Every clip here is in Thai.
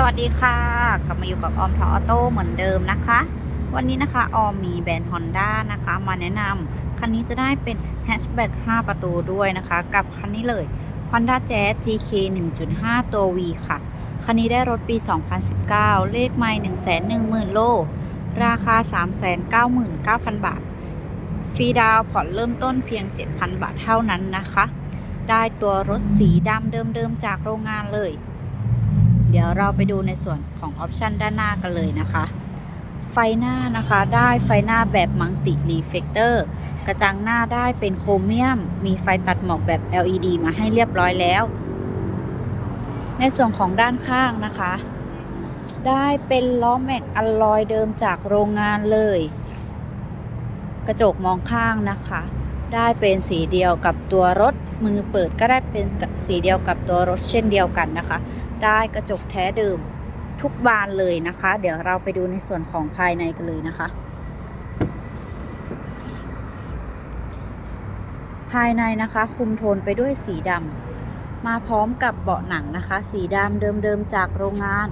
สวัสดีค่ะกลับมาอยู่กับออมทอออโต้เหมือนเดิมนะคะ วันนี้นะคะออมมีแบรนด์ Honda นะคะ มาแนะนำคันนี้จะได้เป็นแฮชแบ็ก5 ประตูด้วยนะคะ กับคันนี้เลย Honda Jazz GK 1.5 ตัว V ค่ะ คันนี้ได้รถปี 2019 เลขไม่110,000 โล ราคา 399,000 บาท ฟรีดาวผ่อนเริ่มต้นเพียง 7,000 บาทเท่านั้นนะคะ ได้ตัวรถสีดำเดิมๆจากโรงงานเลย เดี๋ยวเราไปดูในส่วนของออปชันด้านหน้ากันเลยนะคะ ไฟหน้านะคะได้ไฟหน้าแบบมังติรีเฟกเตอร์กระจังหน้าได้เป็นโครเมียม มีไฟตัดหมอกแบบ LED มาให้เรียบร้อยแล้ว ในส่วนของด้านข้างนะคะ ได้เป็นล้อแม็กอลลอยเดิมจากโรงงานเลย กระจกมองข้างนะคะ ได้เป็นสีเดียวกับตัวรถ มือเปิดก็ได้เป็นสีเดียวกับตัวรถเช่นเดียวกันนะคะ ได้กระจกแท้เดิมทุกบานเลยนะคะ เดี๋ยวเราไปดูในส่วนของภายในกันเลยนะคะ ภายในนะคะคุมโทนไปด้วยสีดำมาพร้อมกับเบาะหนังนะคะ สีดำเดิมๆจากโรงงาน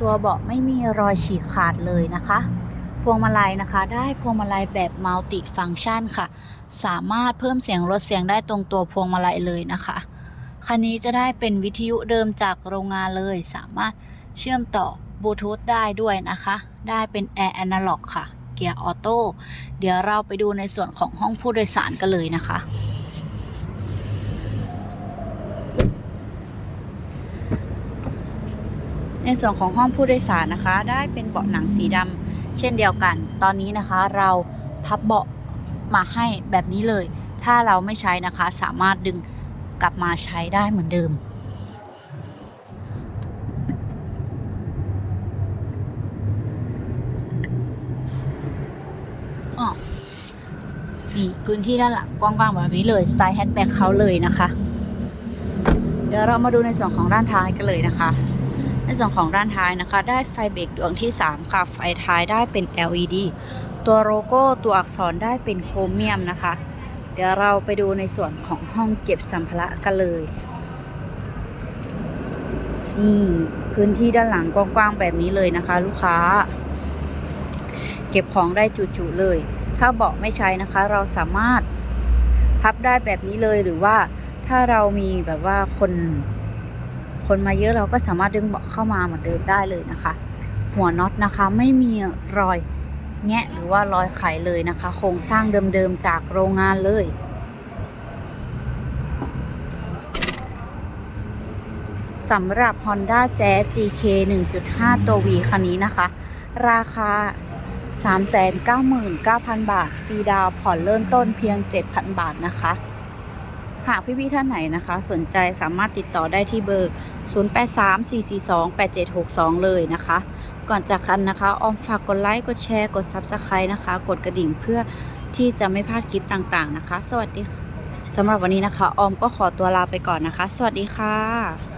ตัวเบาะไม่มีรอยฉีกขาดเลยนะคะ พวงมาลัยนะคะ ได้พวงมาลัยแบบมัลติฟังชันค่ะ สามารถเพิ่มเสียงลดเสียงได้ตรงตัวพวงมาลัยเลยนะคะ คันนี้จะได้เป็นวิทยุเดิมจากโรงงานเลย สามารถเชื่อมต่อบลูทูธได้ด้วยนะคะ ได้เป็นแอร์ a น a ล็อกค่ะ เกียร์ออโต้ เดี๋ยวเราไปดูในส่วนของห้องผู้โดยสารกันเลยนะคะ ในส่วนของห้องผู้โดยสารนะคะ ได้เป็นเบาะหนังสีดำ เช่นเดียวกัน ตอนนี้นะคะเราพับเบาะมาให้แบบนี้เลย ถ้าเราไม่ใช้นะคะสามารถดึงกลับมาใช้ได้เหมือนเดิมอ๋อนี่พื้นที่ด้านหลังกว้างๆแบบนี้เลย สไตล์แฮนด์แบ็กเขาเลยนะคะ เดี๋ยวเรามาดูในส่วนของด้านท้ายกันเลยนะคะ ในส่วนของด้านท้ายนะคะ ได้ไฟเบรกดวงที่ 3 ค่ะ ไฟท้ายได้เป็น LED ตัวโลโก้ตัวอักษรได้เป็นโครเมียมนะคะ เดี๋ยวเราไปดูในส่วนของห้องเก็บสัมภาระกันเลยนี่พื้นที่ด้านหลังกว้างๆแบบนี้เลยนะคะ ลูกค้า เก็บของได้จุๆเลย ถ้าเบาะไม่ใช้นะคะ เราสามารถพับได้แบบนี้เลยหรือว่าถ้าเรามีแบบว่าคน คนมาเยอะเราก็สามารถดึงเบาะเข้ามาเหมือนเดิมได้เลยนะคะ หัวน็อตนะคะไม่มีรอยแงะหรือว่ารอยไขเลยนะคะ โครงสร้างเดิมๆจากโรงงานเลย สำหรับ Honda Jazz GK 1.5 ตัว V คันนี้นะคะ ราคา 399,000 บาท ฟรีดาวผ่อนเริ่มต้นเพียง 7,000 บาทนะคะ หากพี่ๆท่านไหนนะคะ สนใจสามารถติดต่อได้ที่เบอร์ 0834428762 เลยนะคะ ก่อนจากกันนะคะ ออมฝากกดไลค์ กดแชร์ กด Subscribe นะคะ กดกระดิ่งเพื่อที่จะไม่พลาดคลิปต่างๆนะคะ สวัสดีสำหรับวันนี้นะคะ ออมก็ขอตัวลาไปก่อนนะคะ สวัสดีค่ะ